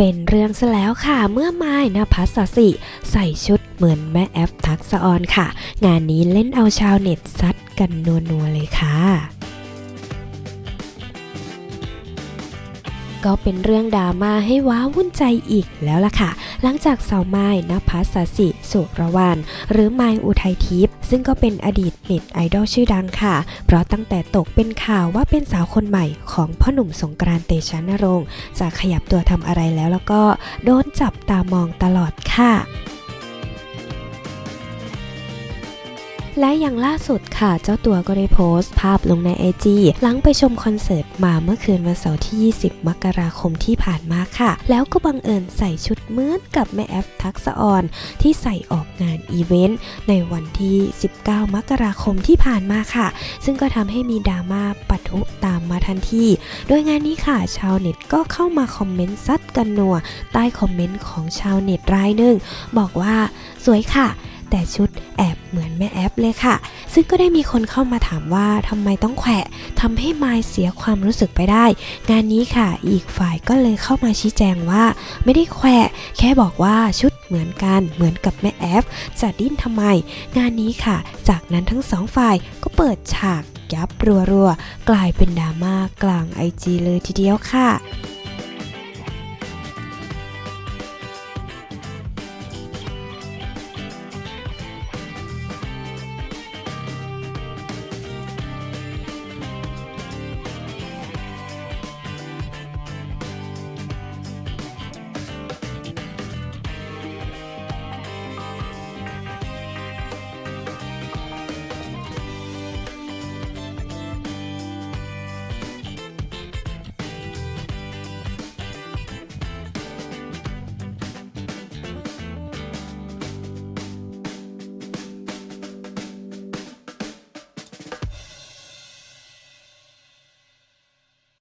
เป็นเรื่องซะแล้วค่ะเมื่อไม้นภัสสิ ใส่ชุดเหมือนแม่แอฟทักษะออนค่ะ งานนี้เล่นเอาชาวเน็ตซัดกันนัวๆเลยค่ะ ก็เป็นเรื่องดราม่าให้ว้าวุ่นใจอีกแล้วล่ะค่ะ หลังจากสาวไม้นภัสสิสุรวรรณหรือไม้อุทัยทิพย์ซึ่งก็เป็นอดีตเน็ตไอดอลชื่อดังค่ะ เพราะตั้งแต่ตกเป็นข่าวว่าเป็นสาวคนใหม่ของพ่อหนุ่มสงกรานต์เตชะนรงค์จะขยับตัวทำอะไรแล้วแล้วก็โดนจับตามองตลอดค่ะ และอย่างล่าสุดค่ะ เจ้าตัวก็ได้โพสต์ภาพลงใน IG หลังไปชมคอนเสิร์ตมาเมื่อคืนวันเสาร์ที่ 20 มกราคมที่ผ่านมาค่ะ แล้วก็บังเอิญใส่ชุดเหมือนกับแม่แอฟทักษะออนที่ใส่ออกงานอีเวนต์ในวันที่ 19 มกราคมที่ผ่านมาค่ะ ซึ่งก็ทำให้มีดราม่าปะทุตามมาทันที โดยงานนี้ค่ะชาวเน็ตก็เข้ามาคอมเมนต์ซัดกันนัวใต้คอมเมนต์ของชาวเน็ตรายหนึ่งบอกว่าสวยค่ะ แต่ชุดแอบ เหมือนแม่แอปเลยค่ะ ซึ่งก็ได้มีคนเข้ามาถามว่าทำไมต้องแขวะทำให้มายเสียความรู้สึกไปได้ งานนี้ค่ะ อีกฝ่ายก็เลยเข้ามาชี้แจงว่า ไม่ได้แขวะแค่บอกว่าชุดเหมือนกันเหมือนกับแม่แอฟ จะดิ้นทำไม งานนี้ค่ะ จากนั้นทั้งสองฝ่ายก็เปิดฉากยับรัวๆ กลายเป็นดราม่ากลางไอจีเลยทีเดียวค่ะ